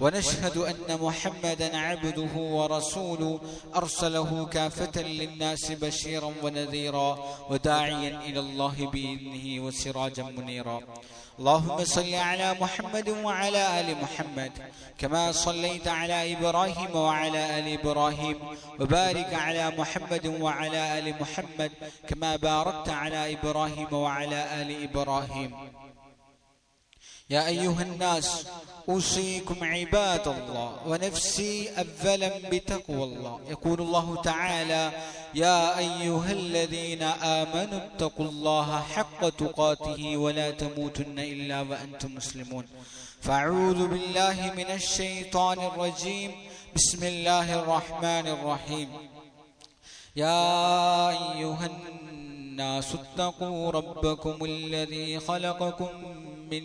ونشهد أن محمدا عبده ورسوله أرسله كافة للناس بشيرا ونذيرا وداعيا إلى الله بإذنه وسراجا منيرا. اللهم صل على محمد وعلى آل محمد كما صليت على إبراهيم وعلى آل إبراهيم وبارك على محمد وعلى آل محمد كما باركت على إبراهيم وعلى آل إبراهيم. يا أيها الناس أوصيكم عباد الله ونفسي أولا بتقوى الله. يقول الله تعالى يا أيها الذين آمنوا اتقوا الله حق تقاته ولا تموتن إلا وأنتم مسلمون. فأعوذ بالله من الشيطان الرجيم. بسم الله الرحمن الرحيم. يا أيها الناس اتقوا ربكم الذي خلقكم من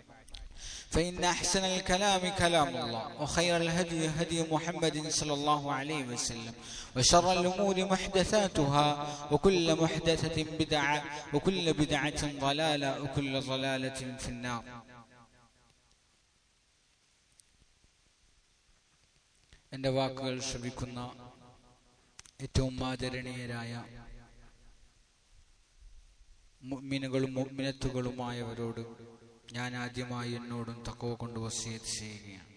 فإن أحسن الكلام كلام الله وخير الهدي هدي محمد صلى الله عليه وسلم وشر الأمور محدثاتها وكل محدثة بدعة وكل بدعة ضلالة وكل ضلالة في النار എൻ്റെ വാക്കുകൾ ശ്രമിക്കുന്ന ഏറ്റവും ആദരണീയരായ മുഅ്മിനുകളും മുഅ്മിനത്തുകളുമായവരോട് ഞാൻ ആദ്യമായി എന്നോടും തക്കവ കൊണ്ട് വസീത് ചെയ്യുകയാണ്.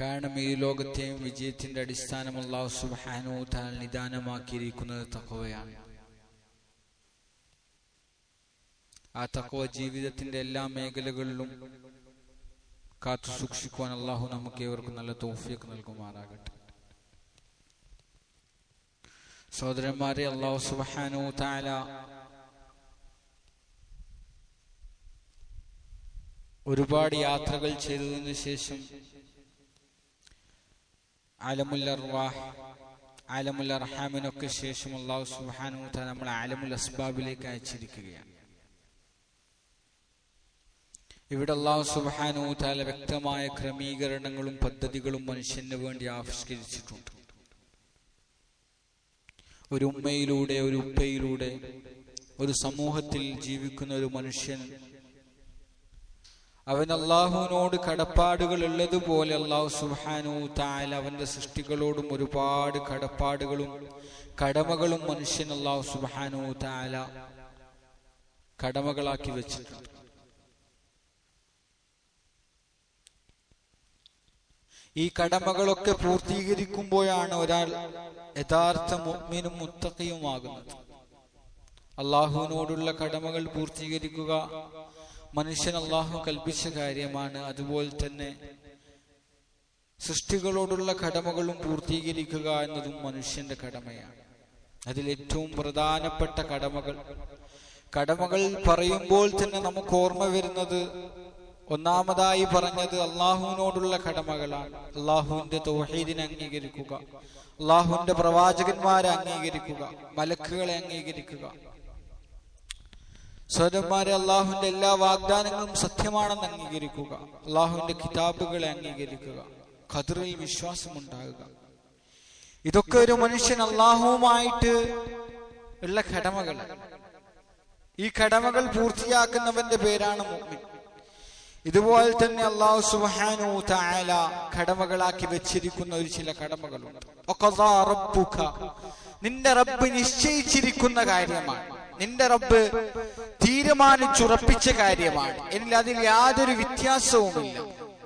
കാരണം ഈ ലോകത്തെയും വിജയത്തിന്റെ അടിസ്ഥാനമുള്ള അള്ളാഹു താൻ നിദാനമാക്കിയിരിക്കുന്നത് തക്കവയാണ്. ആ തക്കവ ജീവിതത്തിന്റെ എല്ലാ മേഖലകളിലും കാത്തു സൂക്ഷിക്കുവാൻ അള്ളാഹു നമുക്ക് ഏവർക്കും നല്ല തോഫിയൊക്കെ നൽകുമാറാകട്ടെ. സഹോദരന്മാരെ അള്ളാഹു സുബാനു താല ഒരുപാട് യാത്രകൾ ചെയ്തതിനു ശേഷം ആലമുൽ അർവാഹ് ആലമുൽ അർഹാമിനൊക്കെ ശേഷം അള്ളാഹു സുബാനു താല നമ്മൾ ആലമുൽ അസ്ബാബിലേക്ക് അയച്ചിരിക്കുകയാണ്. ഇവിടെ അള്ളാഹു സുബാനു താല വ്യക്തമായ ക്രമീകരണങ്ങളും പദ്ധതികളും മനുഷ്യന് വേണ്ടി ആവിഷ്കരിച്ചിട്ടുണ്ട്. ഒരു ഉമ്മയിലൂടെ ഒരു ഉപ്പയിലൂടെ ഒരു സമൂഹത്തിൽ ജീവിക്കുന്ന ഒരു മനുഷ്യൻ. അവൻ അള്ളാഹുവിനോട് കടപ്പാടുകൾ ഉള്ളതുപോലെ അള്ളാഹു സുഹാനു താല അവന്റെ സൃഷ്ടികളോടും ഒരുപാട് കടപ്പാടുകളും കടമകളും മനുഷ്യൻ അള്ളാഹു സുബാനു താല കടമകളാക്കി വെച്ചിട്ടുണ്ട്. ഈ കടമകളൊക്കെ പൂർത്തീകരിക്കുമ്പോഴാണ് ഒരാൾ യഥാർത്ഥ മുഅ്മിനും മുത്തക്കയുമാകുന്നത് അള്ളാഹുവിനോടുള്ള കടമകൾ പൂർത്തീകരിക്കുക മനുഷ്യൻ അള്ളാഹു കൽപ്പിച്ച കാര്യമാണ്. അതുപോലെ തന്നെ സൃഷ്ടികളോടുള്ള കടമകളും പൂർത്തീകരിക്കുക എന്നതും മനുഷ്യന്റെ കടമയാണ്. അതിൽ ഏറ്റവും പ്രധാനപ്പെട്ട കടമകൾ. കടമകൾ പറയുമ്പോൾ തന്നെ നമുക്ക് ഓർമ്മ വരുന്നത് ഒന്നാമതായി പറഞ്ഞത് അള്ളാഹുവിനോടുള്ള കടമകളാണ്. അള്ളാഹുവിന്റെ തൗഹീദിനെ അംഗീകരിക്കുക. അള്ളാഹുവിന്റെ പ്രവാചകന്മാരെ അംഗീകരിക്കുക. മലക്കുകളെ അംഗീകരിക്കുക. സ്വരന്മാരെ അള്ളാഹുവിന്റെ എല്ലാ വാഗ്ദാനങ്ങളും സത്യമാണെന്ന് അംഗീകരിക്കുക. അള്ളാഹുവിന്റെ കിതാബുകളെ അംഗീകരിക്കുക. ഖദറിൽ വിശ്വാസമുണ്ടാകുക. ഇതൊക്കെ ഒരു മനുഷ്യൻ അള്ളാഹുവുമായിട്ട് ഉള്ള കടമകളാണ്. ഈ കടമകൾ പൂർത്തിയാക്കുന്നവന്റെ പേരാണ് മുഅ്മിൻ. ഇതുപോലെ തന്നെ അള്ളാഹു സുബാനു താല കടമകളാക്കി വെച്ചിരിക്കുന്ന ഒരു ചില കടമകളുണ്ട്. നിന്റെ റബ്ബ് നിശ്ചയിച്ചിരിക്കുന്ന കാര്യമാണ്. നിന്റെ റബ്ബ് തീരുമാനിച്ചുറപ്പിച്ച കാര്യമാണ്. എന്നിൽ അതിൽ യാതൊരു വ്യത്യാസവുമില്ല.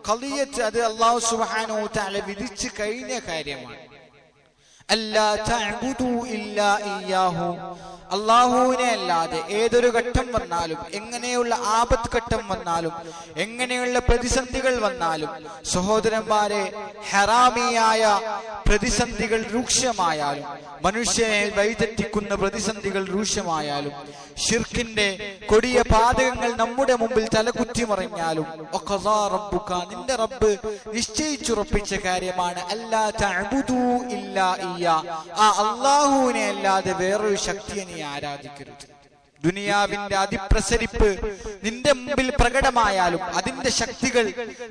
കളിയറ്റ് അത് അള്ളാഹു സുബാനു താല വിധിച്ചു കഴിഞ്ഞ കാര്യമാണ് അല്ലാ തഅബുദു ഇല്ലാ ഇയ്യാഹു അള്ളാഹുവിനെ അല്ലാതെ ഏതൊരു ഘട്ടം വന്നാലും എങ്ങനെയുള്ള ആപത്ത് ഘട്ടം വന്നാലും എങ്ങനെയുള്ള പ്രതിസന്ധികൾ വന്നാലും സഹോദരന്മാരെ ഹറാമിയായ പ്രതിസന്ധികൾ രൂക്ഷമായാലും മനുഷ്യനെ വഴിതെറ്റിക്കുന്ന പ്രതിസന്ധികൾ രൂക്ഷമായാലും ഷിർക്കിന്റെ കൊടിയ പാതകങ്ങൾ നമ്മുടെ മുമ്പിൽ തലകുത്തി മറിഞ്ഞാലും നിന്റെ റബ്ബ് നിശ്ചയിച്ചുറപ്പിച്ച കാര്യമാണ് അല്ലാ ഇല്ലാ ഇയ്യാ ആ അള്ളാഹുവിനെ അല്ലാതെ വേറൊരു ശക്തിയെ നീ ആരാധിക്കരുത്. ദുനിയാവിന്റെ അതിപ്രസരിപ്പ് നിന്റെ മുമ്പിൽ പ്രകടമായാലും അതിന്റെ ശക്തികൾ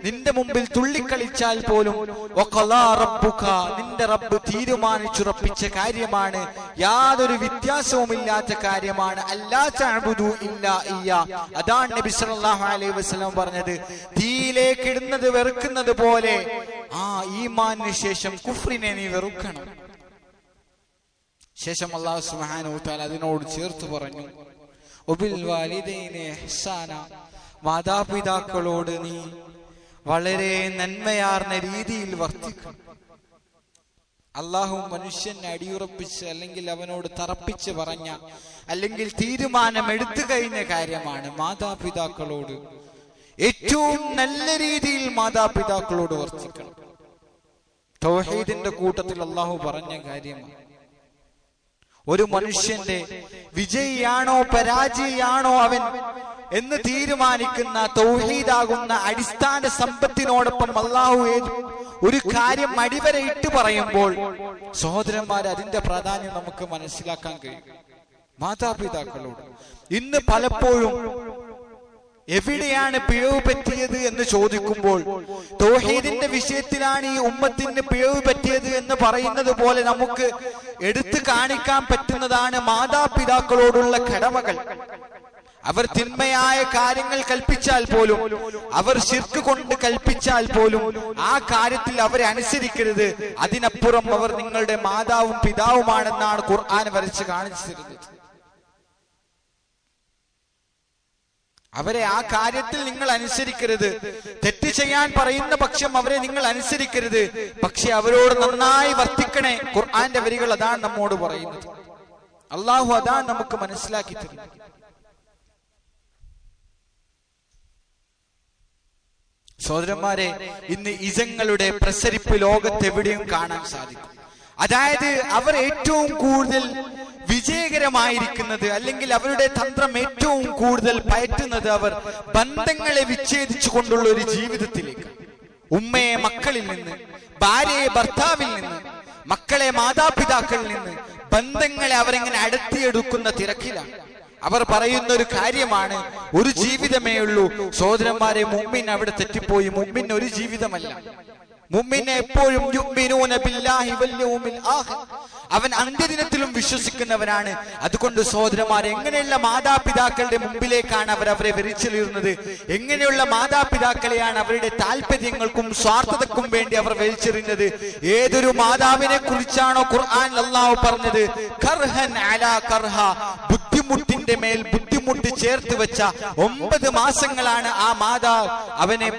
നിന്റെ മുമ്പിൽ തുള്ളിക്കളിച്ചാൽ പോലും നിന്റെ റബ്ബ് തീരുമാനിച്ചുറപ്പിച്ച കാര്യമാണ്. യാതൊരു വ്യത്യാസവുമില്ലാത്ത കാര്യമാണ്. അല്ലാ തഅബുദു ഇല്ലാ ഇയ്യാ. അതാണ് നബി സല്ലല്ലാഹു അലൈഹി വസല്ലം പറഞ്ഞത്. തീയിലേക്ക് ഇടുന്നത് വെറുക്കുന്നത് പോലെ ആ ഈമാനിന് ശേഷം കുഫ്രിനെ നീ വെറുക്കണം. ശേഷം അള്ളാഹു സുബ്ഹാനഹു തആല അതിനോട് ചേർത്ത് പറഞ്ഞു ഹസാന മാതാപിതാക്കളോട് നീ വളരെ നന്മയാർന്ന രീതിയിൽ വർത്തിക്കണം അള്ളാഹു മനുഷ്യനെ അടിയുറപ്പിച്ച് അല്ലെങ്കിൽ അവനോട് തറപ്പിച്ച് പറഞ്ഞ അല്ലെങ്കിൽ തീരുമാനം എടുത്തു കഴിഞ്ഞ കാര്യമാണ് മാതാപിതാക്കളോട്. ഏറ്റവും നല്ല രീതിയിൽ മാതാപിതാക്കളോട് വർത്തിക്കണം. തൗഹീദിന്റെ കൂട്ടത്തിൽ അള്ളാഹു പറഞ്ഞ കാര്യമാണ്. ഒരു മനുഷ്യന്റെ വിജയിയാണോ പരാജയിയാണോ അവൻ എന്ന് തീരുമാനിക്കുന്ന തൗഹീദാകുന്ന അടിസ്ഥാന സമ്പത്തിനോടൊപ്പം അള്ളാഹു ഒരു കാര്യം അടിവരയിട്ട് പറയുമ്പോൾ സഹോദരന്മാർ അതിന്റെ പ്രാധാന്യം നമുക്ക് മനസ്സിലാക്കാൻ കഴിയും. മാതാപിതാക്കളോട് ഇന്ന് പലപ്പോഴും എവിടെയാണ് പിഴവ് പറ്റിയത് എന്ന് ചോദിക്കുമ്പോൾ തൗഹീദിന്റെ വിഷയത്തിലാണ് ഈ ഉമ്മത്തിന് പിഴവ് പറ്റിയത് എന്ന് പറയുന്നത് പോലെ നമുക്ക് എടുത്തു കാണിക്കാൻ പറ്റുന്നതാണ് മാതാപിതാക്കളോടുള്ള കടമകൾ. അവർ തിന്മയായ കാര്യങ്ങൾ കൽപ്പിച്ചാൽ പോലും അവർ ശിർക്ക് കൊണ്ട് കൽപ്പിച്ചാൽ പോലും ആ കാര്യത്തിൽ അവരെ അനുസരിക്കരുത് അതിനപ്പുറം അവർ നിങ്ങളുടെ മാതാവും പിതാവുമാണെന്നാണ് ഖുർആൻ വരച്ച് കാണിച്ചു അവരെ ആ കാര്യത്തിൽ നിങ്ങൾ അനുസരിക്കരുത്. തെറ്റ് ചെയ്യാൻ പറയുന്ന പക്ഷം അവരെ നിങ്ങൾ അനുസരിക്കരുത്. പക്ഷെ അവരോട് നന്നായി വർത്തിക്കണേ. ഖുർആന്റെ വരികൾ അതാണ് നമ്മോട് പറയുന്നത്. അള്ളാഹു അതാണ് നമുക്ക് മനസ്സിലാക്കി തരുന്നത്. സഹോദരന്മാരെ ഇന്ന് ഇസങ്ങളുടെ പ്രസരിപ്പ് ലോകത്തെവിടെയും കാണാൻ സാധിക്കും. അതായത് അവർ ഏറ്റവും കൂടുതൽ വിജയകരമായിരിക്കുന്നത് അല്ലെങ്കിൽ അവരുടെ തന്ത്രം ഏറ്റവും കൂടുതൽ പയറ്റുന്നത് അവർ ബന്ധങ്ങളെ വിച്ഛേദിച്ചു കൊണ്ടുള്ള ഒരു ജീവിതത്തിലേക്ക്. ഉമ്മയെ മക്കളിൽ നിന്ന് ഭാര്യയെ ഭർത്താവിൽ നിന്ന് മക്കളെ മാതാപിതാക്കളിൽ നിന്ന് ബന്ധങ്ങളെ അവരെങ്ങനെ അടുത്തിയെടുക്കുന്ന തിരക്കിലാണ്. അവർ പറയുന്ന ഒരു കാര്യമാണ് ഒരു ജീവിതമേ ഉള്ളൂ. സഹോദരന്മാരെ മുമ്പിൻ അവിടെ തെറ്റിപ്പോയി മുമ്പിൻ ഒരു ജീവിതമല്ല. മുമ്മിനെ എപ്പോഴും. അവൻ അന്ത്യദിനത്തിലും വിശ്വസിക്കുന്നവനാണ്. അതുകൊണ്ട് സഹോദരന്മാർ എങ്ങനെയുള്ള മാതാപിതാക്കളുടെ മുമ്പിലേക്കാണ് അവർ അവരെ വലിച്ചെറിയുന്നത് എങ്ങനെയുള്ള മാതാപിതാക്കളെയാണ് അവരുടെ താല്പര്യങ്ങൾക്കും സ്വാർത്ഥതക്കും വേണ്ടി അവർ വലിച്ചെറിയുന്നത് ഏതൊരു മാതാവിനെ കുറിച്ചാണോ ഖുർആൻ അള്ളാഹു പറഞ്ഞത്? കർഹൻ അലാ കർഹ. ബുദ്ധിമുട്ടിന്റെ മേൽ ബുദ്ധിമുട്ട് ചേർത്ത് വെച്ച ഒമ്പത് മാസങ്ങളാണ് ആ മാതാവ് അവനെ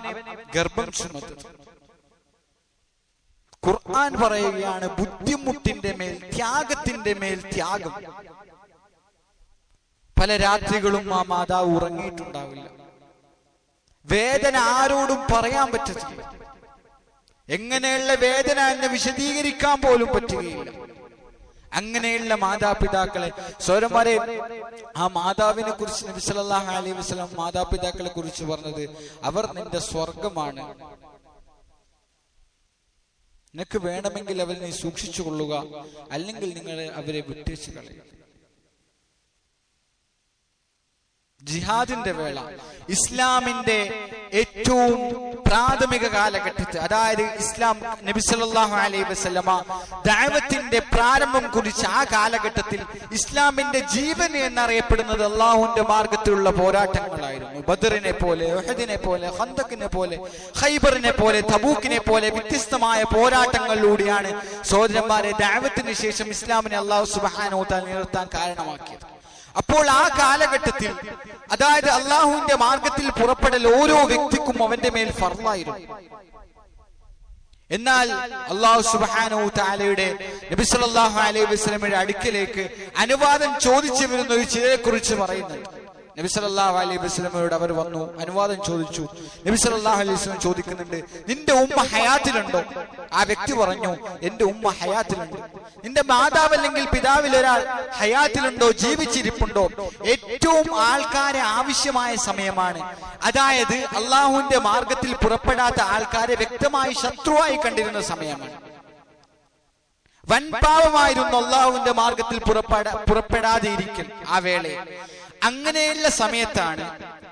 ഗർഭം ചുമത്തത് ഖുർആൻ പറയുകയാണ് ബുദ്ധിമുട്ടിന്റെ മേൽ ത്യാഗത്തിന്റെ മേൽ ത്യാഗം. പല രാത്രികളും ആ മാതാവ് ഉറങ്ങിയിട്ടുണ്ടാവില്ല. വേദന ആരോടും പറയാൻ പറ്റത്തില്ല. എങ്ങനെയുള്ള വേദന എന്നെ വിശദീകരിക്കാൻ പോലും പറ്റുകയില്ല. അങ്ങനെയുള്ള മാതാപിതാക്കളെ സോരന്മാരെ ആ മാതാവിനെ കുറിച്ച് നബി സല്ലല്ലാഹു അലൈഹി മാതാപിതാക്കളെ കുറിച്ച് പറഞ്ഞത് അവർ നിന്റെ സ്വർഗമാണ് നിനക്ക് വേണമെങ്കിൽ അവരെ നീ സൂക്ഷിച്ചു കൊള്ളുക അല്ലെങ്കിൽ നിങ്ങളെ അവരെ വിട്ടേച്ച് കളയുക ജിഹാദിന്റെ വേള. ഇസ്ലാമിന്റെ ഏറ്റവും പ്രാഥമിക കാലഘട്ടത്തിൽ അതായത് ഇസ്ലാം നബി സല്ലല്ലാഹു അലൈഹി വസല്ലമ ദൈവത്തിന്റെ പ്രാരംഭം കുറിച്ച് ആ കാലഘട്ടത്തിൽ ഇസ്ലാമിന്റെ ജീവൻ എന്നറിയപ്പെടുന്നത് അള്ളാഹുവിന്റെ മാർഗത്തിലുള്ള പോരാട്ടങ്ങളായിരുന്നു. ബദറിനെ പോലെ ഒഹദിനെ പോലെ ഹന്തക്കിനെ പോലെ ഹൈബറിനെ പോലെ തബൂക്കിനെ പോലെ വ്യത്യസ്തമായ പോരാട്ടങ്ങളിലൂടെയാണ് സഹോദരന്മാരെ ദൈവത്തിന് ശേഷം ഇസ്ലാമിനെ അള്ളാഹു സുബ്ഹാനഹു നിർത്താൻ കാരണമാക്കിയത്. അപ്പോൾ ആ കാലഘട്ടത്തിൽ അതായത് അള്ളാഹുവിന്റെ മാർഗത്തിൽ പുറപ്പെടൽ ഓരോ വ്യക്തിക്കും അവന്റെ മേൽ ഫർലായിരുന്നു എന്നാൽ അള്ളാഹു സുബാനു താലയുടെ നബി സല്ലല്ലാഹു അലൈഹി വസല്ലമയുടെ അടുക്കിലേക്ക് അനുവാദം ചോദിച്ചു വരുന്ന ഒരു ചിലരെ കുറിച്ച് പറയുന്നുണ്ട്. നബി അലൈഹി വസ്ലമയോട് അവർ വന്നു അനുവാദം ചോദിച്ചു. നബി അലൈഹി വസ്ലം ചോദിക്കുന്നുണ്ട് നിന്റെ ഉമ്മ ഹയാത്തിലുണ്ടോ? ആ വ്യക്തി പറഞ്ഞു എന്റെ ഉമ്മ ഹയാത്തിലുണ്ട്. നിന്റെ മാതാവ് അല്ലെങ്കിൽ പിതാവിൽ ഒരാൾ ഹയാത്തിലുണ്ടോ ജീവിച്ചിരിപ്പുണ്ടോ? ഏറ്റവും ആൾക്കാരെ ആവശ്യമായ സമയമാണ്. അതായത് അള്ളാഹുവിന്റെ മാർഗത്തിൽ പുറപ്പെടാത്ത ആൾക്കാരെ വ്യക്തമായി ശത്രുവായി കണ്ടിരുന്ന സമയമാണ്. വൻപാവമായിരുന്നു അള്ളാഹുവിന്റെ മാർഗത്തിൽ പുറപ്പെടാ പുറപ്പെടാതെ ഇരിക്കും ആ വേളയിൽ. അങ്ങനെയുള്ള സമയത്താണ്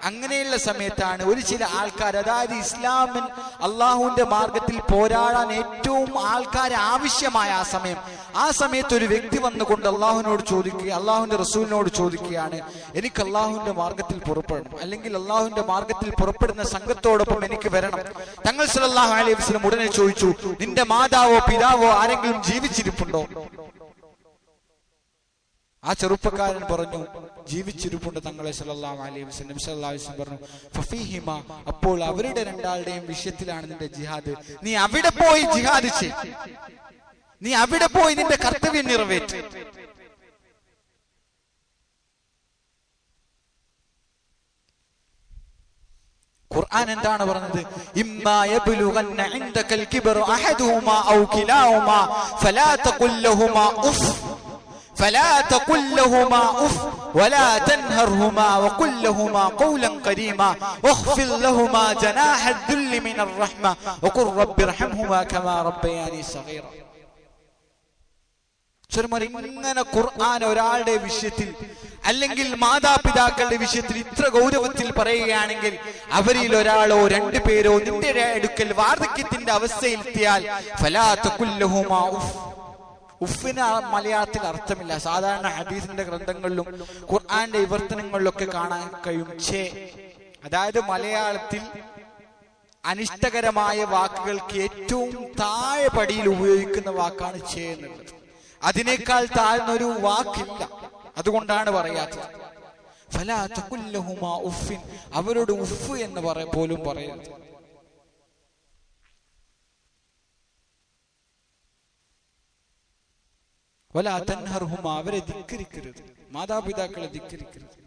അങ്ങനെയുള്ള സമയത്താണ് ഒരു ചില ആൾക്കാർ അതായത് ഇസ്ലാമിൻ അള്ളാഹുവിന്റെ മാർഗത്തിൽ പോരാടാൻ ഏറ്റവും ആൾക്കാർ ആവശ്യമായ ആ സമയം. ആ സമയത്ത് ഒരു വ്യക്തി വന്നുകൊണ്ട് അള്ളാഹുവിനോട് ചോദിക്കുക അള്ളാഹുവിന്റെ റസൂലിനോട് ചോദിക്കുകയാണ് എനിക്ക് അള്ളാഹുവിന്റെ മാർഗത്തിൽ പുറപ്പെടണം. അല്ലെങ്കിൽ അള്ളാഹുവിന്റെ മാർഗത്തിൽ പുറപ്പെടുന്ന സംഘത്തോടൊപ്പം എനിക്ക് വരണം. തങ്ങൾ സല്ലല്ലാഹു അലൈഹി വസ്ലം ഉടനെ ചോദിച്ചു നിന്റെ മാതാവോ പിതാവോ ആരെങ്കിലും ജീവിച്ചിരിപ്പുണ്ടോ? ആ ചെറുപ്പക്കാരൻ പറഞ്ഞു ജീവിച്ചിരിപ്പുണ്ട് തങ്ങളെ സല്ലല്ലാഹു അലൈഹി വസ്ലം സല്ലല്ലാഹു വസ്ലം പറഞ്ഞു ഫഫീഹിമ അപ്പോൾ അവരുടെ രണ്ടാളുടെയും വിഷയത്തിലാണ് നിന്റെ ജിഹാദ്. നീ അവിടെ പോയി ജിഹാദ് ചെയ് നീ അവിടെ പോയി നിന്റെ കർത്തവ്യം നിറവേറ്റ്. ഖുർആൻ എന്താണ് പറഞ്ഞത്? ഇമ്മാ യബ്ലുഗന്ന ഇൻദകൽ കിബ്റു അഹദുഹുമാ ഔ കിലാഹുമാ ഫലാ തഖുൽ ലഹുമാ ഉഫ്. فلا تقل لهما اف ولا تنهرهما وقل لهما قولا كريما واخفض لهما جناح الذل من الرحمه وقل رب ارحمهما كما ربياني صغيرا ചെറുമറി ഇങ്ങനെ ഖുർആൻ ഒരാളുടെ വിഷയത്തിൽ അല്ലെങ്കിൽ മാതാപിതാക്കളുടെ വിഷയത്തിൽ ഇത്ര ഗൗരവത്തിൽ പറയുകയാണെങ്കിൽ അവരിൽ ഒരാളോ രണ്ടു പേരോ നിന്റെ അടുക്കൽ വാർദ്ധക്യത്തിന്റെ അവസ്ഥയിലെത്തിയാൽ ഫലാത്തുല്ലഹുമാ ഉഫ് ഉഫിന് മലയാളത്തിൽ അർത്ഥമില്ല. സാധാരണ ഹദീസിന്റെ ഗ്രന്ഥങ്ങളിലും ഖുർആന്റെ വിവർത്തനങ്ങളിലൊക്കെ കാണാൻ കഴിയും. ഛേ അതായത് മലയാളത്തിൽ അനിഷ്ടകരമായ വാക്കുകൾക്ക് ഏറ്റവും താഴെ പടിയിൽ ഉപയോഗിക്കുന്ന വാക്കാണ് ഛേ എന്നുള്ളത്. അതിനേക്കാൾ താഴ്ന്നൊരു വാക്കില്ല. അതുകൊണ്ടാണ് പറയാത്തത്. ഫലാ ഉഫിൻ. അവരോട് ഉഫ് എന്ന് പറ പോലും പറയരുത് വല തൻഹർഹുമ അവരെ ധിക്കരിക്കരുത്. മാതാപിതാക്കളെ ധിക്കരിക്കരുത്.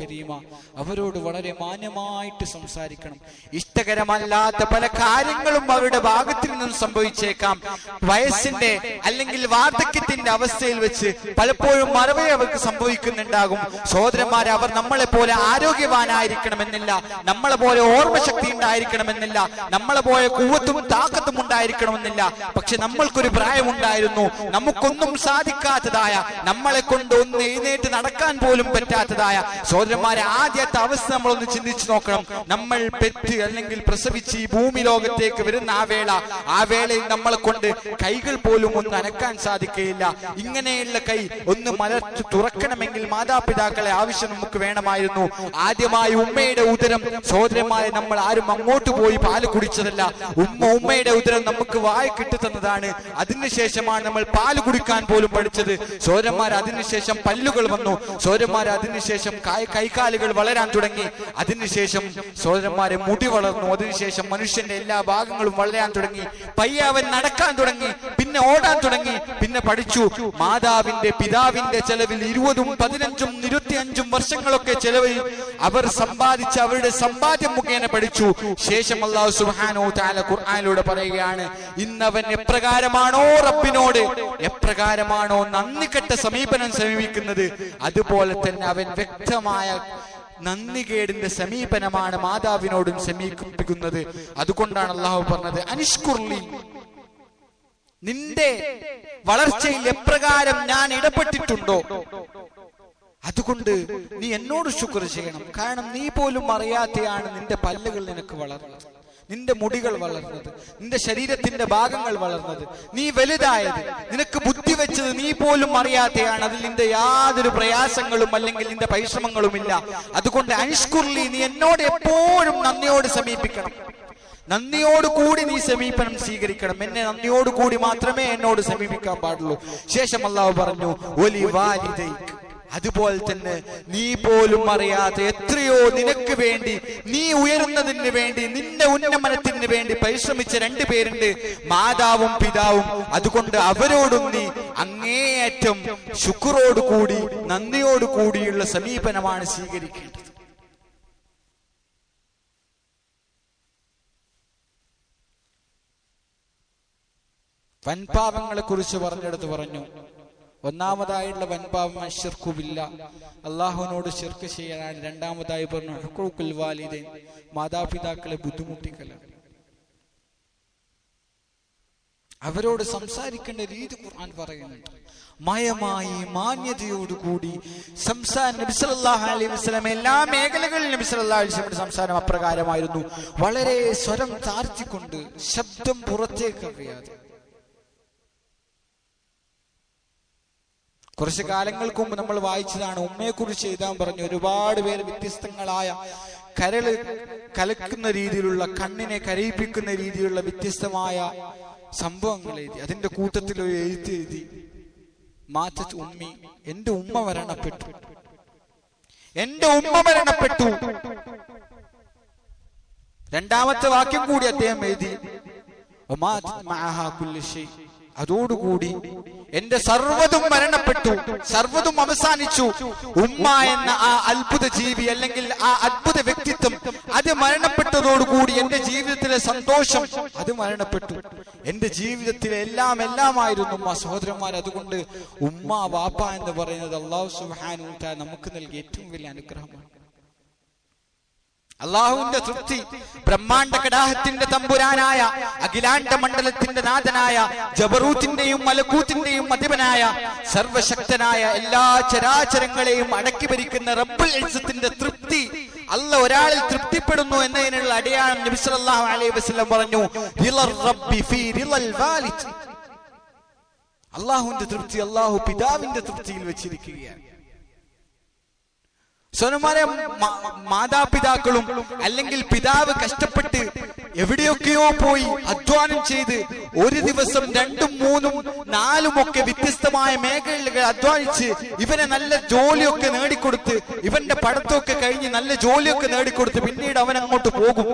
കരീമ. അവരോട് വളരെ മാന്യമായിട്ട് സംസാരിക്കണം. ഇഷ്ടകരമല്ലാത്ത പല കാര്യങ്ങളും അവരുടെ ഭാഗത്തിൽ നിന്നും സംഭവിച്ചേക്കാം. വയസ്സിന്റെ അല്ലെങ്കിൽ വാർദ്ധക്യത്തിന്റെ അവസ്ഥയിൽ വെച്ച് പലപ്പോഴും മറവേ അവർക്ക് സംഭവിക്കുന്നുണ്ടാകും. സഹോദരന്മാരെ അവർ നമ്മളെ പോലെ ആരോഗ്യവാനായിരിക്കണമെന്നില്ല. നമ്മളെ പോലെ ഓർമ്മശക്തി ഉണ്ടായിരിക്കണമെന്നില്ല. നമ്മളെ പോലെ കൂവത്തും താക്കത്തും ഉണ്ടായിരിക്കണമെന്നില്ല. പക്ഷെ നമ്മൾക്കൊരു പ്രായമുണ്ടായിരുന്നു. നമുക്കൊന്നും സാധിക്കാത്തതായ നമ്മളെ കൊണ്ട് ഒന്ന് എഴുന്നേറ്റ് നടക്കാൻ പോലും പറ്റാത്തതായ സഹോദരന്മാരെ ആദ്യത്തെ അവസ്ഥ നമ്മളൊന്ന് ചിന്തിച്ചു നോക്കണം. നമ്മൾ പെറ്റ് അല്ലെങ്കിൽ പ്രസവിച്ച് ഈ ഭൂമി ലോകത്തേക്ക് വരുന്ന ആ വേള ആ വേളയിൽ നമ്മളെ കൊണ്ട് കൈകൾ പോലും ഒന്ന് അനക്കാൻ സാധിക്കുകയില്ല. ഇങ്ങനെയുള്ള കൈ ഒന്ന് മലർത്തു തുറക്കണമെങ്കിൽ മാതാപിതാക്കളെ ആവശ്യം നമുക്ക് വേണമായിരുന്നു. ആദ്യമായി ഉമ്മയുടെ ഉദരം സഹോദരന്മാരെ നമ്മൾ ആരും അങ്ങോട്ട് പോയി പാൽ കുടിച്ചതല്ല. ഉമ്മ ഉമ്മയുടെ ഉദരം നമുക്ക് വായ കിട്ടി തന്നതാണ്. അതിനുശേഷമാണ് നമ്മൾ പാൽ കുടിക്കാൻ പോലും പഠിച്ചത്. സോരന്മാർ അതിനുശേഷം പല്ലുകൾ വന്നു. സോരന്മാർ അതിനുശേഷം കൈകാലുകൾ വളരാൻ തുടങ്ങി. അതിനുശേഷം സോദരന്മാരെ മുടി വളർന്നു. അതിനുശേഷം മനുഷ്യന്റെ എല്ലാ ഭാഗങ്ങളും വളരാൻ തുടങ്ങി. പയ്യെ അവൻ നടക്കാൻ തുടങ്ങി. പിന്നെ ഓടാൻ തുടങ്ങി. പിന്നെ പഠിച്ചു. മാതാവിന്റെ പിതാവിന്റെ ചെലവിൽ ഇരുപതും പതിനഞ്ചും ഇരുപത്തിയഞ്ചും വർഷങ്ങളൊക്കെ ചെലവിൽ അവർ സമ്പാദിച്ച അവരുടെ സമ്പാദ്യം മുഖേന പഠിച്ചു. ശേഷം അള്ളാഹു സുഹാനോ താല ഖുർആാനിലൂടെ പറയുകയാണ് ഇന്നവൻ എപ്രകാരമാണോ റബ്ബിനോട്? എപ്രകാരമാണോ നന്ദിക്കെട്ട സമീപനം സമീപിക്കുന്നത്? അതുപോലെ തന്നെ അവൻ വ്യക്തമായ നന്ദികേടിന്റെ സമീപനമാണ് മാതാവിനോടും സമീപിക്കുന്നത്. അതുകൊണ്ടാണ് അള്ളാഹു പറഞ്ഞത് അനിഷ്കുർലി നിന്റെ വളർച്ചയിൽ എപ്രകാരം ഞാൻ ഇടപെട്ടിട്ടുണ്ടോ? അതുകൊണ്ട് നീ എന്നോട് ശുക്ർ ചെയ്യണം. കാരണം നീ പോലും അറിയാതെയാണ് നിന്റെ പല്ലുകൾ നിനക്ക് വളർന്നത്. നിന്റെ മുടികൾ വളർന്നത് നിന്റെ ശരീരത്തിന്റെ ഭാഗങ്ങൾ വളർന്നത്. നീ വലുതായത് നിനക്ക് ബുദ്ധി വെച്ചത് നീ പോലും അറിയാതെയാണ്. അതിൽ നിന്റെ യാതൊരു പ്രയാസങ്ങളും അല്ലെങ്കിൽ നിന്റെ പരിശ്രമങ്ങളും ഇല്ല അതുകൊണ്ട് അനുഷ്കുർലി നീ എന്നോട് എപ്പോഴും നന്ദിയോട് സമീപിക്കണം. നന്ദിയോടുകൂടി നീ സമീപനം സ്വീകരിക്കണം. എന്നെ നന്ദിയോടുകൂടി മാത്രമേ എന്നോട് സമീപിക്കാൻ പാടുള്ളൂ. ശേഷം അള്ളാഹു പറഞ്ഞു ഒലി വാലിദൈക്ക് അതുപോലെ തന്നെ നീ പോലും അറിയാതെ എത്രയോ നിനക്ക് വേണ്ടി നീ ഉയരുന്നതിന് വേണ്ടി നിന്റെ ഉന്നമനത്തിന് വേണ്ടി പരിശ്രമിച്ച രണ്ടു പേരുണ്ട്. മാതാവും പിതാവും. അതുകൊണ്ട് അവരോടും നീ അങ്ങേയറ്റം ശുക്രോട് കൂടി നന്ദിയോട് കൂടിയുള്ള സമീപനമാണ് സ്വീകരിക്കേണ്ടത്. വൻപാപങ്ങളെ കുറിച്ച് പറഞ്ഞെടുത്ത് പറഞ്ഞു. ഒന്നാമതായുള്ള വൻപാപം അഷിർക്കുമില്ല അള്ളാഹുവിനോട് ശിർക്ക് ചെയ്യാനാണ് രണ്ടാമതായി പറഞ്ഞു വാലിദൈൻ മാതാപിതാക്കളെ ബുദ്ധിമുട്ടിക്കലാണ് അവരോട് സംസാരിക്കേണ്ട രീതി ഖുർആൻ പറയുന്നുണ്ട്. മയമായി മാന്യതയോടുകൂടി സംസാരം നബി സല്ലല്ലാഹു അലൈഹി വസല്ലം എല്ലാ മേഖലകളിലും നബി സല്ലല്ലാഹു അലൈഹി വസല്ലം സംസാരം അപ്രകാരമായിരുന്നു. വളരെ സ്വരം താഴ്ത്തിക്കൊണ്ട് ശബ്ദം പുറത്തേക്ക് അറിയാതെ കുറച്ച് കാലങ്ങൾക്ക് മുമ്പ് നമ്മൾ വായിച്ചതാണ് ഉമ്മയെ കുറിച്ച് എഴുതാൻ പറഞ്ഞു ഒരുപാട് പേര് വ്യത്യസ്തങ്ങളായ കരൾ കലക്കുന്ന രീതിയിലുള്ള കണ്ണിനെ കരയിപ്പിക്കുന്ന രീതിയിലുള്ള വ്യത്യസ്തമായ സംഭവങ്ങൾ എഴുതി അതിന്റെ കൂട്ടത്തിൽ ഒരു എഴുത്ത് എഴുതി മാറ്റ ഉമ്മി എന്റെ ഉമ്മ മരണപ്പെട്ടു എന്റെ ഉമ്മ മരണപ്പെട്ടു രണ്ടാമത്തെ വാക്യം കൂടി അദ്ദേഹം എഴുതി. അതോടുകൂടി എന്റെ സർവതും മരണപ്പെട്ടു സർവതും അവസാനിച്ചു. ഉമ്മ എന്ന ആ അത്ഭുത ജീവി അല്ലെങ്കിൽ ആ അത്ഭുത വ്യക്തിത്വം അത് മരണപ്പെട്ടതോടുകൂടി എന്റെ ജീവിതത്തിലെ സന്തോഷം അത് മരണപ്പെട്ടു. എന്റെ ജീവിതത്തിലെ എല്ലാം എല്ലാമായിരുന്നു ഉമ്മ സഹോദരന്മാർ അതുകൊണ്ട് ഉമ്മ വാപ്പ എന്ന് പറയുന്നത് അള്ളാഹു സുബ്ഹാനഹു വ നമുക്ക് നൽകിയ ഏറ്റവും വലിയ അനുഗ്രഹമാണ്. അള്ളാഹുവിന്റെ തൃപ്തി ബ്രഹ്മാണ്ട കടാഹത്തിന്റെ തമ്പുരാനായ അഖിലാണ്ട മണ്ഡലത്തിന്റെ നാഥനായ ജബറൂത്തിന്റെയും മലക്കൂത്തിന്റെയും അധിപനായ സർവശക്തനായ എല്ലാ ചരാചരങ്ങളെയും അടക്കി ഭരിക്കുന്ന റബ്ബുൽ ഇസ്സത്തിന്റെ തൃപ്തി അല്ല ഒരാളിൽ തൃപ്തിപ്പെടുന്നു എന്നതിനുള്ള അടയാളം നബി സല്ലല്ലാഹു അലൈഹി വസല്ലം പറഞ്ഞു അള്ളാഹുവിന്റെ തൃപ്തി അള്ളാഹു പിതാവിന്റെ തൃപ്തിയിൽ വെച്ചിരിക്കുകയാണ്. സ്വനമാരെ മാതാപിതാക്കളും അല്ലെങ്കിൽ പിതാവ് കഷ്ടപ്പെട്ട് എവിടെയൊക്കെയോ പോയി അധ്വാനം ചെയ്ത് ഒരു ദിവസം രണ്ടും മൂന്നും നാലും ഒക്കെ വ്യത്യസ്തമായ മേഖലകൾ അധ്വാനിച്ച് ഇവനെ നല്ല ജോലിയൊക്കെ നേടിക്കൊടുത്ത് ഇവന്റെ പഠിത്തമൊക്കെ കഴിഞ്ഞ് നല്ല ജോലിയൊക്കെ നേടിക്കൊടുത്ത് പിന്നീട് അവൻ അങ്ങോട്ട് പോകും.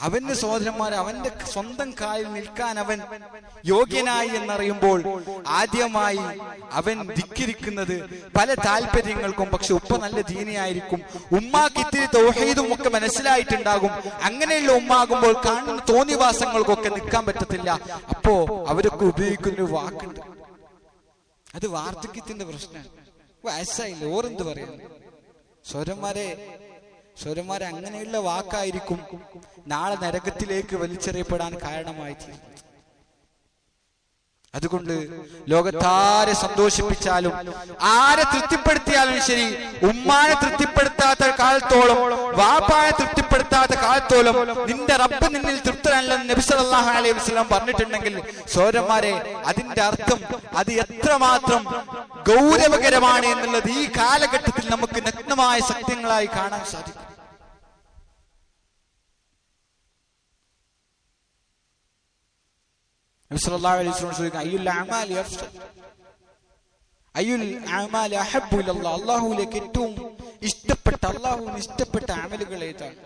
അവന്റെ സഹോദരന്മാർ അവന്റെ സ്വന്തം കാലിൽ നിൽക്കാൻ അവൻ യോഗ്യനായി എന്നറിയുമ്പോൾ ആദ്യമായി അവൻ ധിക്കിരിക്കുന്നത് പല താല്പര്യങ്ങൾക്കും പക്ഷെ ഉപ്പ നല്ല ദീനയായിരിക്കും. ഉമ്മാക്ക് ഇത്തിരി തൗഹീദും ഒക്കെ മനസ്സിലായിട്ടുണ്ടാകും. അങ്ങനെയുള്ള ഉമ്മാകുമ്പോൾ കാണുന്ന തോന്നിവാസങ്ങൾക്കൊക്കെ നിൽക്കാൻ പറ്റത്തില്ല. അപ്പോ അവരൊക്കെ ഉപയോഗിക്കുന്ന ഒരു വാക്കുണ്ട് അത് വാർദ്ധക്യത്തിന്റെ പ്രശ്നമാണ്. വയസ്സായില്ല? ഓരെന്ത് പറയുന്നു സ്വരന്മാരെ സ്വരന്മാരെ അങ്ങനെയുള്ള വാക്കായിരിക്കും നാളെ നരകത്തിലേക്ക് വലിച്ചെറിയപ്പെടാൻ കാരണമായി തീരുന്നത്. അതുകൊണ്ട് ലോകത്താരെ സന്തോഷിപ്പിച്ചാലും ആരെ തൃപ്തിപ്പെടുത്തിയാലും ശരി ഉമ്മാനെ തൃപ്തിപ്പെടുത്താത്ത കാലത്തോളം വാപ്പാനെ തൃപ്തിപ്പെടുത്താത്ത കാലത്തോളം നിന്റെ റബ്ബ് നിന്നിൽ തൃപ്തനല്ലെന്ന് നബി സല്ലല്ലാഹു അലൈഹി വസല്ലം പറഞ്ഞിട്ടുണ്ടെങ്കിൽ സോരന്മാരെ അതിന്റെ അർത്ഥം അത് എത്രമാത്രം ഗൗരവകരമാണ് എന്നുള്ളത് ഈ കാലഘട്ടത്തിൽ നമുക്ക് നഗ്നമായ സത്യങ്ങളായി കാണാൻ സാധിക്കും നബി സല്ലല്ലാഹു അലൈഹി വസല്ലം ചോദിക്കും അയ്യുൽ അഅമാലി അഫ്സൽ അയ്യുൽ അഅമാലി അഹബ്ബു ഇലല്ലാഹ് അല്ലാഹുവിലേക്ക് ഏറ്റവും ഇഷ്ടപ്പെട്ട അല്ലാഹുവിന് ഇഷ്ടപ്പെട്ട അമലുകൾ ഏതാണ്?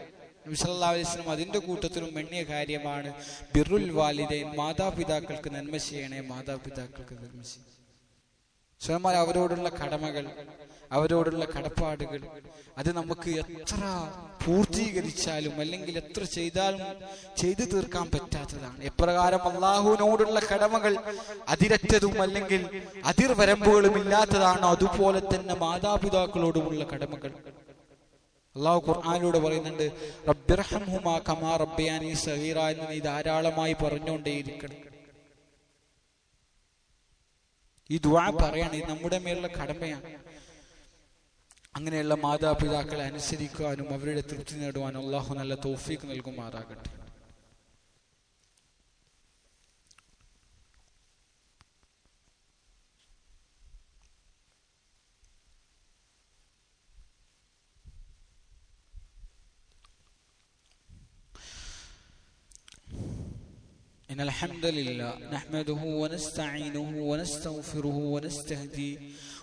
നബി സല്ലല്ലാഹു അലൈഹി വസല്ലം അതിന്റെ കൂട്ടത്തിലും എണ്ണിയ കാര്യമാണ് ബിറുൽ വാലിദൈൻ മാതാപിതാക്കൾക്ക് നന്മ ചെയ്യണേ മാതാപിതാക്കൾക്ക് നന്മ ചെയ്യണം സ്വയന്മാർ അവരോടുള്ള കടമകൾ അവരോടുള്ള കടപ്പാടുകൾ അത് നമുക്ക് എത്ര പൂർത്തീകരിച്ചാലും അല്ലെങ്കിൽ എത്ര ചെയ്താലും ചെയ്തു തീർക്കാൻ പറ്റാത്തതാണ്. എപ്രകാരം അള്ളാഹുവിനോടുള്ള കടമകൾ അതിരറ്റതും അല്ലെങ്കിൽ അതിർവരമ്പുകളും ഇല്ലാത്തതാണോ. അതുപോലെ തന്നെ മാതാപിതാക്കളോടുമുള്ള കടമകൾ. അള്ളാഹു ഖുർആാനിലൂടെ പറയുന്നുണ്ട് റബ്ബിർഹംഹുമാ കമാ സഹീറ എന്ന് നീ ധാരാളമായി പറഞ്ഞുകൊണ്ടേയിരിക്കണം. ഈ ദ്വാ പറയാണ് നമ്മുടെ മേലുള്ള കടമയാണ്. അങ്ങനെയുള്ള മാതാപിതാക്കളെ അനുസരിക്കുവാനും അവരുടെ തൃപ്തി നേടുവാനും അള്ളാഹു നല്ല തോഫീക്ക് നൽകുമാറാകട്ടെ إن الحمد لله نحمده ونستعينه ونستغفره ونستهديه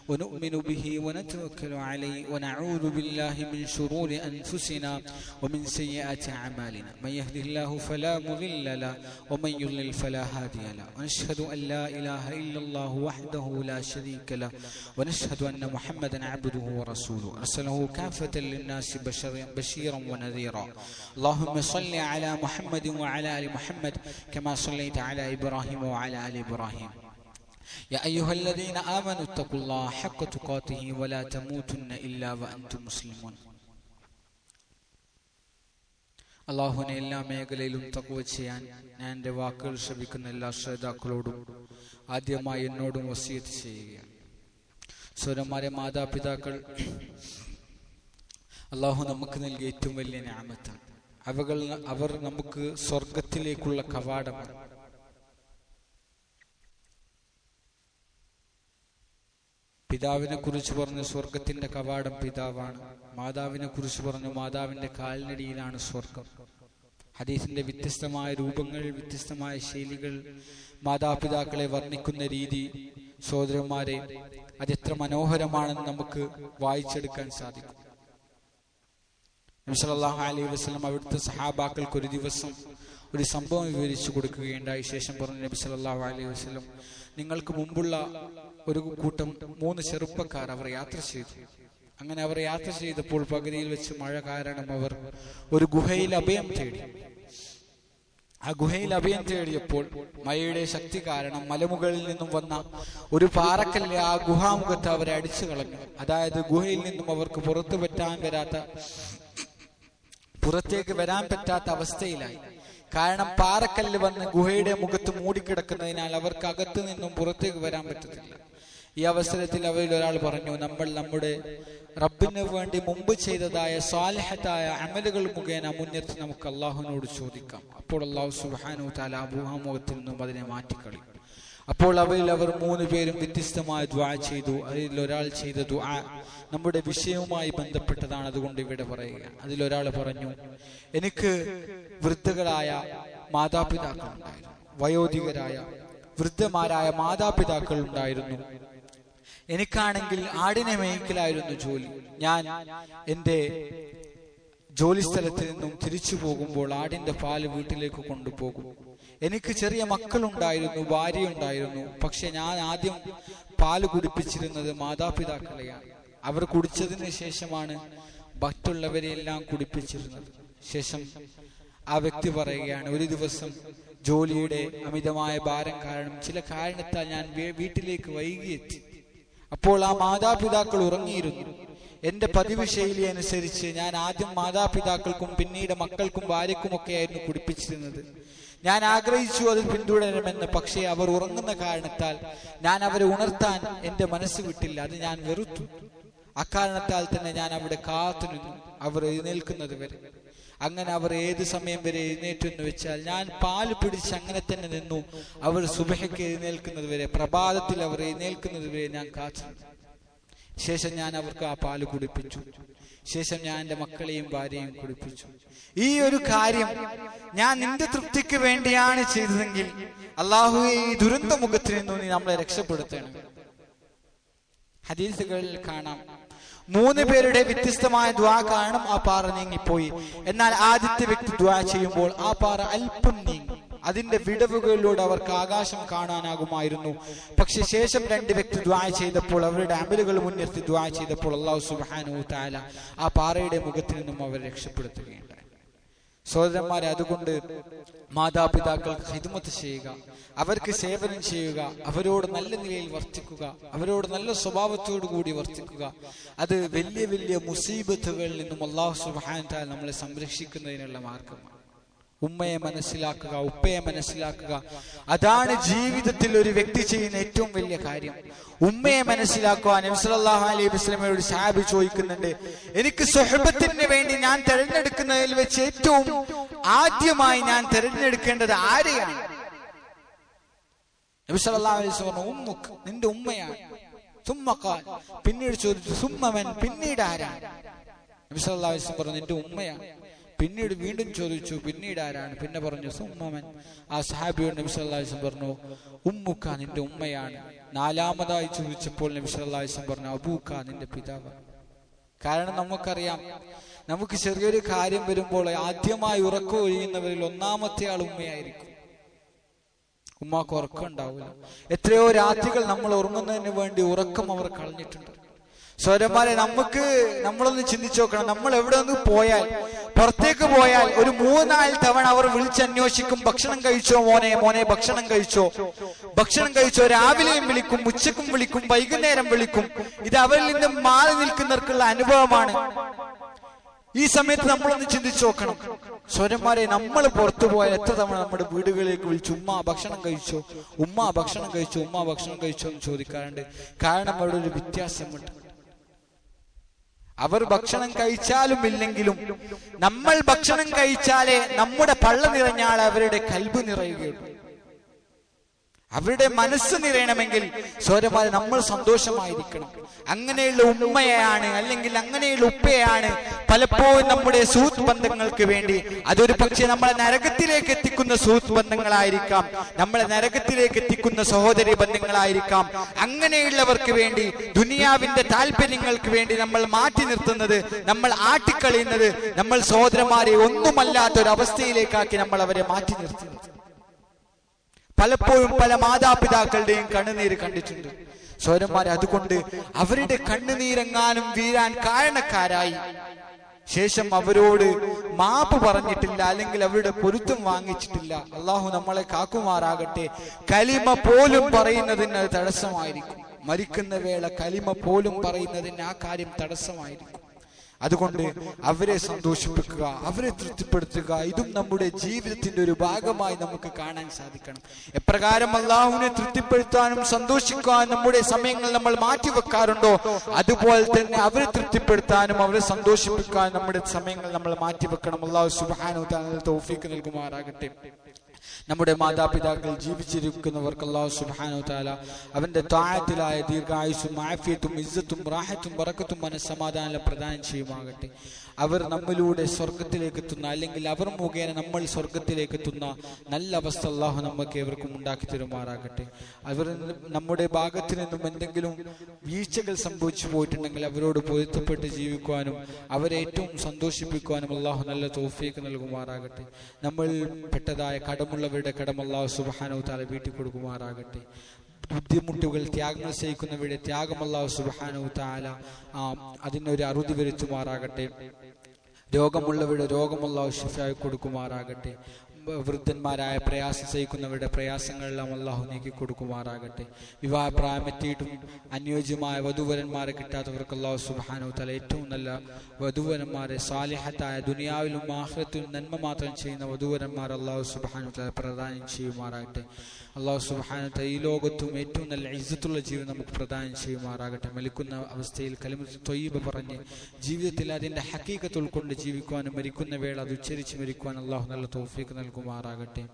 ونؤمن به ونتوكل عليه ونعوذ بالله من شرور أنفسنا ومن سيئات أعمالنا. من يهده الله فلا مضل له ومن يضلل فلا هادي له. ونشهد أن لا إله إلا الله وحده لا شريك له ونشهد أن محمدا عبده ورسوله. أرسله كافة للناس بشيرا ونذيرا. اللهم صل على محمد وعلى آل محمد كما صليت على إبراهيم وعلى آل إبراهيم. يا أيها الذين آمنوا اتقوا الله حق تقاته ولا تموتن إلا وأنتم مسلمون അള്ളാഹുവിനെ എല്ലാ മേഖലയിലും തക്കുവ ചെയ്യാൻ ഞാൻ എൻ്റെ വാക്കുകൾ ശ്രമിക്കുന്ന എല്ലാ ശ്രോതാക്കളോടും ആദ്യമായി എന്നോടും വസീയത്ത് ചെയ്യുകയാണ് സ്വരന്മാരെ മാതാപിതാക്കൾ അള്ളാഹു നമുക്ക് നൽകിയ ഏറ്റവും വലിയ ഞാമത്താണ് അവകൾ അവർ നമുക്ക് സ്വർഗത്തിലേക്കുള്ള കവാടമാണ് പിതാവിനെ കുറിച്ച് പറഞ്ഞു സ്വർഗത്തിന്റെ കവാടം പിതാവാണ്. മാതാവിനെ കുറിച്ച് പറഞ്ഞു മാതാവിന്റെ കാലിനടിയിലാണ് സ്വർഗം ഹദീസിന്റെ വ്യത്യസ്തമായ രൂപങ്ങൾ വ്യത്യസ്തമായ ശൈലികൾ മാതാപിതാക്കളെ വർണിക്കുന്ന രീതി സഹോദരന്മാരെ അതെത്ര മനോഹരമാണെന്ന് നമുക്ക് വായിച്ചെടുക്കാൻ സാധിക്കും. അലൈഹി വസ്ലം അവിടുത്തെ സഹാബാക്കൾക്ക് ഒരു ദിവസം ഒരു സംഭവം വിവരിച്ചു കൊടുക്കുകയുണ്ടായി. ശേഷം പറഞ്ഞു നബി അലൈഹി വസല്ലം നിങ്ങൾക്ക് മുമ്പുള്ള ഒരു കൂട്ടം മൂന്ന് ചെറുപ്പക്കാർ അവർ യാത്ര ചെയ്തു. അങ്ങനെ അവർ യാത്ര ചെയ്തപ്പോൾ പകുതിയിൽ വെച്ച് മഴ കാരണം അവർ ഒരു ഗുഹയിൽ അഭയം തേടി. ആ ഗുഹയിൽ അഭയം തേടിയപ്പോൾ മഴയുടെ ശക്തി കാരണം മലമുകളിൽ നിന്നും വന്ന ഒരു പാറക്കല്ല് ആ ഗുഹാമുഖത്ത് അവരെ അടിച്ചു കളഞ്ഞു. അതായത് ഗുഹയിൽ നിന്നും അവർക്ക് പുറത്തു പറ്റാൻ വരാത്ത പുറത്തേക്ക് വരാൻ പറ്റാത്ത അവസ്ഥയിലായി. കാരണം പാറക്കല്ല് വന്ന് ഗുഹയുടെ മുഖത്ത് മൂടിക്കിടക്കുന്നതിനാൽ അവർക്ക് അകത്തു നിന്നും പുറത്തേക്ക് വരാൻ പറ്റത്തില്ല. ഈ അവസരത്തിൽ അവരിൽ ഒരാൾ പറഞ്ഞു നമ്മൾ നമ്മുടെ റബ്ബിന് വേണ്ടി മുമ്പ് ചെയ്തതായ സ്വാലഹത്തായ അമലുകൾ മുഖേന മുൻനിർത്തി നമുക്ക് അള്ളാഹുവിനോട് ചോദിക്കാം. അപ്പോൾ അള്ളാഹു സുബാനു താല അബൂഹാമുഖത്തിൽ നിന്നും അതിനെ മാറ്റിക്കളി അപ്പോൾ അവയിൽ അവർ മൂന്ന് പേരും വ്യത്യസ്തമായ ദ്വാ ചെയ്തു. അതിൽ ഒരാൾ ചെയ്ത ദ്വാ നമ്മുടെ വിഷയവുമായി ബന്ധപ്പെട്ടതാണ് അതുകൊണ്ട് ഇവിടെ പറയുക. അതിലൊരാൾ പറഞ്ഞു എനിക്ക് വൃദ്ധകളായ മാതാപിതാക്കൾ ഉണ്ടായിരുന്നു വയോധികരായ വൃദ്ധമാരായ മാതാപിതാക്കൾ ഉണ്ടായിരുന്നു. എനിക്കാണെങ്കിൽ ആടിനെ മേയ്ക്കലായിരുന്നു ജോലി. ഞാൻ എന്റെ ജോലി സ്ഥലത്ത് നിന്നും തിരിച്ചു പോകുമ്പോൾ ആടിന്റെ പാൽ വീട്ടിലേക്ക് കൊണ്ടുപോകും. എനിക്ക് ചെറിയ മക്കളുണ്ടായിരുന്നു ഭാര്യയുണ്ടായിരുന്നു. പക്ഷെ ഞാൻ ആദ്യം പാൽ കുടിപ്പിച്ചിരുന്നത് മാതാപിതാക്കളെയാണ്. അവർ കുടിച്ചതിന് ശേഷമാണ് മറ്റുള്ളവരെയെല്ലാം കുടിപ്പിച്ചിരുന്നത്. ശേഷം ആ വ്യക്തി പറയുകയാണ് ഒരു ദിവസം ജോലിയുടെ അമിതമായ ഭാരം കാരണം ചില കാരണത്താൽ ഞാൻ വീട്ടിലേക്ക് വൈകിയെത്തി. അപ്പോൾ ആ മാതാപിതാക്കൾ ഉറങ്ങിയിരുന്നു. എന്റെ പതിവ് ശൈലി അനുസരിച്ച് ഞാൻ ആദ്യം മാതാപിതാക്കൾക്കും പിന്നീട് മക്കൾക്കും ഭാര്യക്കുമൊക്കെയായിരുന്നു കുടിപ്പിച്ചിരുന്നത്. ഞാൻ ആഗ്രഹിച്ചു അത് പിന്തുടരണമെന്ന് പക്ഷേ അവർ ഉറങ്ങുന്ന കാരണത്താൽ ഞാൻ അവരെ ഉണർത്താൻ എന്റെ മനസ്സ് വിട്ടില്ല. അത് ഞാൻ വെറുത്തു. അക്കാരണത്താൽ തന്നെ ഞാൻ അവിടെ കാത്തിരുന്നു. അവർ എഴുന്നേൽക്കുന്നത് വരെ. അങ്ങനെ അവർ ഏത് സമയം വരെ എഴുന്നേറ്റു എന്ന് വെച്ചാൽ ഞാൻ പാൽ പിടിച്ച് അങ്ങനെ തന്നെ നിന്നു. അവർ സുബഹയ്ക്ക് എഴുന്നേൽക്കുന്നത് വരെ പ്രഭാതത്തിൽ അവർ എഴുന്നേൽക്കുന്നത് വരെ ഞാൻ കാത്തിരുന്നു. ശേഷം ഞാൻ അവർക്ക് ആ പാൽ കുടിപ്പിച്ചു. ശേഷം ഞാൻ എന്റെ മക്കളെയും ഭാര്യയും കുടിപ്പിച്ചു ഈ ഒരു കാര്യം ഞാൻ നിന്റെ തൃപ്തിക്ക് വേണ്ടിയാണ് ചെയ്തതെങ്കിൽ അള്ളാഹുവെ ഈ ദുരന്ത മുഖത്തിൽ നിന്നും നീ നമ്മളെ രക്ഷപ്പെടുത്തണം. ഹദീസുകളിൽ കാണാം. മൂന്ന് പേരുടെ വ്യത്യസ്തമായ ദ്വാ കാരണം ആ പാറ നീങ്ങിപ്പോയി. എന്നാൽ ആദ്യത്തെ വ്യക്തി ദ്വാ ചെയ്യുമ്പോൾ ആ പാറ അല്പം നീങ്ങി. അതിന്റെ വിടവുകളിലൂടെ അവർക്ക് ആകാശം കാണാനാകുമായിരുന്നു. പക്ഷെ ശേഷം രണ്ട് വ്യക്തി ദ്വായ ചെയ്തപ്പോൾ അവരുടെ അമലുകൾ മുൻനിർത്തി ദ്വായ ചെയ്തപ്പോൾ അള്ളാഹു സുബാനു താല ആ പാറയുടെ മുഖത്തിൽ നിന്നും അവരെ രക്ഷപ്പെടുത്തുകയുണ്ടായി. സഹോദരന്മാരെ അതുകൊണ്ട് മാതാപിതാക്കൾക്ക് ഹിദ്മത്ത് ചെയ്യുക അവർക്ക് സേവനം ചെയ്യുക അവരോട് നല്ല നിലയിൽ വർത്തിക്കുക അവരോട് നല്ല സ്വഭാവത്തോടു കൂടി വർത്തിക്കുക. അത് വലിയ വലിയ മുസീബത്തുകളിൽ നിന്നും അള്ളാഹു സുബാൻ താൽ നമ്മളെ സംരക്ഷിക്കുന്നതിനുള്ള മാർഗമാണ്. ഉമ്മയെ മനസ്സിലാക്കുക ഉപ്പയെ മനസ്സിലാക്കുക. അതാണ് ജീവിതത്തിൽ ഒരു വ്യക്തി ചെയ്യുന്ന ഏറ്റവും വലിയ കാര്യം. ഉമ്മയെ മനസ്സിലാക്കുക നബ്സലാഹു അലൈഹി വസ്ലമയോട് സാബ് ചോദിക്കുന്നുണ്ട് എനിക്ക് സുഹബത്തിന് വേണ്ടി ഞാൻ തിരഞ്ഞെടുക്കുന്നതിൽ വെച്ച് ഏറ്റവും ആദ്യമായി ഞാൻ തെരഞ്ഞെടുക്കേണ്ടത് ആരെയാണ്? അലൈഹി നിന്റെ ഉമ്മയാണ്. പിന്നീട് ചോദിച്ചു സുമ്മവൻ പിന്നീട് ആരാണ്? നബ്സലാഹു അലൈഹി പറഞ്ഞു നിന്റെ ഉമ്മയാണ്. പിന്നീട് വീണ്ടും ചോദിച്ചു പിന്നീട് ആരാണ്? പിന്നെ പറഞ്ഞു സുമ്മമൻ. ആ സഹാബിയോട് നബി പറഞ്ഞു ഉമ്മുക്ക നിന്റെ ഉമ്മയാണ്. നാലാമതായി ചോദിച്ചപ്പോൾ നബി പറഞ്ഞു അബൂക്ക നിന്റെ പിതാവ്. കാരണം നമുക്കറിയാം നമുക്ക് ചെറിയൊരു കാര്യം വരുമ്പോൾ ആദ്യമായി ഉറക്കം ഒഴിയുന്നവരിൽ ഒന്നാമത്തെ ആൾ ഉമ്മയായിരിക്കും. ഉമ്മാക്ക് ഉറക്കം ഉണ്ടാവില്ല. എത്രയോ രാത്രികൾ നമ്മൾ ഉറങ്ങുന്നതിന് വേണ്ടി ഉറക്കം അവർ കളഞ്ഞിട്ടുണ്ട്. സ്വരന്മാരെ നമുക്ക് നമ്മളൊന്ന് ചിന്തിച്ചു നോക്കണം. നമ്മൾ എവിടെ ഒന്ന് പോയാൽ പുറത്തേക്ക് പോയാൽ ഒരു മൂന്നാൽ തവണ അവർ വിളിച്ചന്വേഷിക്കും ഭക്ഷണം കഴിച്ചോ മോനെ മോനെ ഭക്ഷണം കഴിച്ചോ? ഭക്ഷണം കഴിച്ചോ? രാവിലെയും വിളിക്കും ഉച്ചക്കും വിളിക്കും വൈകുന്നേരം വിളിക്കും. ഇത് അവരിൽ നിന്ന് മാറി നിൽക്കുന്നവർക്കുള്ള അനുഭവമാണ്. ഈ സമയത്ത് നമ്മളൊന്ന് ചിന്തിച്ചു നോക്കണം. സ്വരന്മാരെ നമ്മൾ പുറത്തു പോയാൽ എത്ര തവണ നമ്മുടെ വീടുകളിലേക്ക് വിളിച്ചു ഉമ്മ ഭക്ഷണം കഴിച്ചോ? ഉമ്മ ഭക്ഷണം കഴിച്ചോ? ഉമ്മ ഭക്ഷണം കഴിച്ചോ എന്ന് ചോദിക്കാറുണ്ട്. കാരണം അവിടെ ഒരു വ്യത്യാസമുണ്ട്. അവർ ഭക്ഷണം കഴിച്ചാലും ഇല്ലെങ്കിലും നമ്മൾ ഭക്ഷണം കഴിച്ചാലേ നമ്മുടെ പള്ള നിറഞ്ഞാൽ അവരുടെ കൽബ് നിറയുകയുള്ളൂ. അവരുടെ മനസ്സ് നിറയണമെങ്കിൽ സോരമാരെ നമ്മൾ സന്തോഷമായിരിക്കണം. അങ്ങനെയുള്ള ഉമ്മയാണ് അല്ലെങ്കിൽ അങ്ങനെയുള്ള ഉപ്പയാണ് പലപ്പോഴും നമ്മുടെ സൂത് ബന്ധങ്ങൾക്ക് വേണ്ടി. അതൊരു പക്ഷേ നമ്മളെ നരകത്തിലേക്ക് എത്തിക്കുന്ന സൂത് ബന്ധങ്ങളായിരിക്കാം. നമ്മളെ നരകത്തിലേക്ക് എത്തിക്കുന്ന സഹോദരി ബന്ധങ്ങളായിരിക്കാം. അങ്ങനെയുള്ളവർക്ക് വേണ്ടി ദുനിയാവിന്റെ താല്പര്യങ്ങൾക്ക് വേണ്ടി നമ്മൾ മാറ്റി നിർത്തുന്നത് നമ്മൾ ആട്ടിക്കളയുന്നത് നമ്മൾ സഹോദരന്മാരെ ഒന്നുമല്ലാത്ത ഒരു അവസ്ഥയിലേക്കാക്കി നമ്മൾ അവരെ മാറ്റി നിർത്തുന്നത്. പലപ്പോഴും പല മാതാപിതാക്കളുടെയും കണ്ണുനീര് കണ്ടിട്ടുണ്ട്. സോരന്മാർ അതുകൊണ്ട് അവരുടെ കണ്ണുനീരെങ്ങാനും വീഴാൻ കാരണക്കാരായി. ശേഷം അവരോട് മാപ്പ് പറഞ്ഞിട്ടില്ല അല്ലെങ്കിൽ അവരുടെ പൊരുത്തം വാങ്ങിച്ചിട്ടില്ല. അള്ളാഹു നമ്മളെ കാക്കുമാറാകട്ടെ. കലിമ പോലും പറയുന്നതിന് അത് തടസ്സമായിരിക്കും. മരിക്കുന്ന വേള കലിമ പോലും പറയുന്നതിന് ആ കാര്യം തടസ്സമായിരിക്കും. അതുകൊണ്ട് അവരെ സന്തോഷിപ്പിക്കുക അവരെ തൃപ്തിപ്പെടുത്തുക. ഇതും നമ്മുടെ ജീവിതത്തിന്റെ ഒരു ഭാഗമായി നമുക്ക് കാണാൻ സാധിക്കണം. എപ്രകാരം അള്ളാഹുവിനെ തൃപ്തിപ്പെടുത്താനും സന്തോഷിക്കാനും നമ്മുടെ സമയങ്ങൾ നമ്മൾ മാറ്റിവെക്കാറുണ്ടോ? അതുപോലെ തന്നെ അവരെ തൃപ്തിപ്പെടുത്താനും അവരെ സന്തോഷിപ്പിക്കാനും നമ്മുടെ സമയങ്ങൾ നമ്മൾ മാറ്റിവെക്കണം. അള്ളാഹു സുബാനു തൗഫീക്ക് നൽകുമാറാകട്ടെ. നമ്മുടെ മാതാപിതാക്കൾ ജീവിച്ചിരിക്കുന്നവർക്ക് അള്ളാഹു സുബാനു താല അവന്റെ താഴത്തിലായ ദീർഘായുസും ആഫിയത്തും ഇസ്സത്തും റാഹത്തും വറക്കത്തും മനസ്സമാധാനം പ്രദാനം ചെയ്യുമാകട്ടെ. അവർ നമ്മിലൂടെ സ്വർഗത്തിലേക്ക് എത്തുന്ന അല്ലെങ്കിൽ അവർ മുഖേന നമ്മൾ സ്വർഗത്തിലേക്ക് എത്തുന്ന നല്ല അവസ്ഥ അള്ളാഹു നമുക്ക് ഏവർക്കും ഉണ്ടാക്കി തരുമാറാകട്ടെ. അവർ നമ്മുടെ ഭാഗത്തു നിന്നും എന്തെങ്കിലും വീഴ്ചകൾ സംഭവിച്ചു പോയിട്ടുണ്ടെങ്കിൽ അവരോട് പൊരുത്തപ്പെട്ട് ജീവിക്കുവാനും അവരെ ഏറ്റവും സന്തോഷിപ്പിക്കുവാനും അള്ളാഹു നല്ല തോഫിയേക്ക് നൽകുമാറാകട്ടെ. നമ്മൾ പെട്ടതായ കടമുള്ളവരുടെ കടം അള്ളാഹു സുബാനോ താല വീട്ടിൽ കൊടുക്കുമാറാകട്ടെ ബുദ്ധിമുട്ടുകൾ ത്യാഗങ്ങൾ സഹിക്കുന്നവരുടെ ത്യാഗം അള്ളാഹു സുബാനോ താല ആ അതിനൊരു അറുതി വരുത്തുമാറാകട്ടെ. രോഗമുള്ളവരുടെ രോഗമുള്ള ഷിഫായി കൊടുക്കുമാറാകട്ടെ. വൃദ്ധന്മാരായ പ്രയാസം സഹിക്കുന്നവരുടെ പ്രയാസങ്ങളെല്ലാം അള്ളാഹു നീക്കി കൊടുക്കുമാറാകട്ടെ. വിവാഹ പ്രായമെത്തിയിട്ടും അനുയോജ്യമായ വധുവരന്മാരെ കിട്ടാത്തവർക്ക് അള്ളാഹു സുബാനു തല ഏറ്റവും നല്ല വധുവരന്മാരെ സാലിഹത്തായ ദുനിയാവിലും ആഹ്ലത്തിലും നന്മ മാത്രം ചെയ്യുന്ന വധുവരന്മാർ അള്ളാഹു സുബാനു തല പ്രദാനം ചെയ്യുമാറാകട്ടെ. അള്ളാഹു സുബാന ഈ ലോകത്തും ഏറ്റവും നല്ല ഇജ്ജത്തുള്ള ജീവിതം നമുക്ക് പ്രദാനം ചെയ്യുമാറാകട്ടെ. മലിക്കുന്ന അവസ്ഥയിൽ കലിമ തൊയ്യബ് പറഞ്ഞ് ജീവിതത്തിൽ അതിന്റെ ഹക്കീക്കത്ത് ഉൾക്കൊണ്ട് ജീവിക്കുവാനും മരിക്കുന്ന വേള അത് ഉച്ചരിച്ച് മരിക്കുവാൻ അള്ളാഹു നല്ല തോഫീക്ക് നൽകുമാറാകട്ടെ.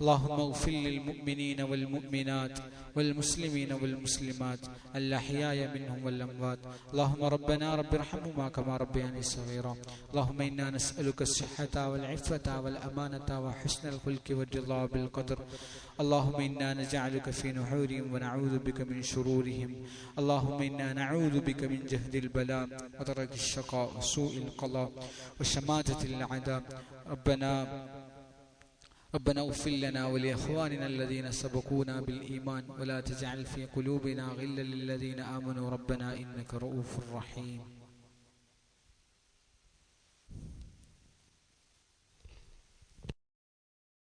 اللهم اغفر للمؤمنين والمؤمنات والمسلمين والمسلمات الأحياء منهم والأموات. اللهم ربنا رب ارحمهما كما ربياني صغيرا. اللهم إنا نسألك الصحة والعفة والأمانة وحسن الخلق والرضا بالقدر. اللهم إنا نجعلك في نحورهم ونعوذ بك من شرورهم. اللهم إنا نعوذ بك من جهد البلاء وترك الشقاء وسوء القضاء وشماتة العذاب ربنا ربنا اغفر لنا ولإخواننا الذين سبقونا بالإيمان ولا تجعل في قلوبنا غلا للذين آمنوا. ربنا إنك رؤوف رحيم.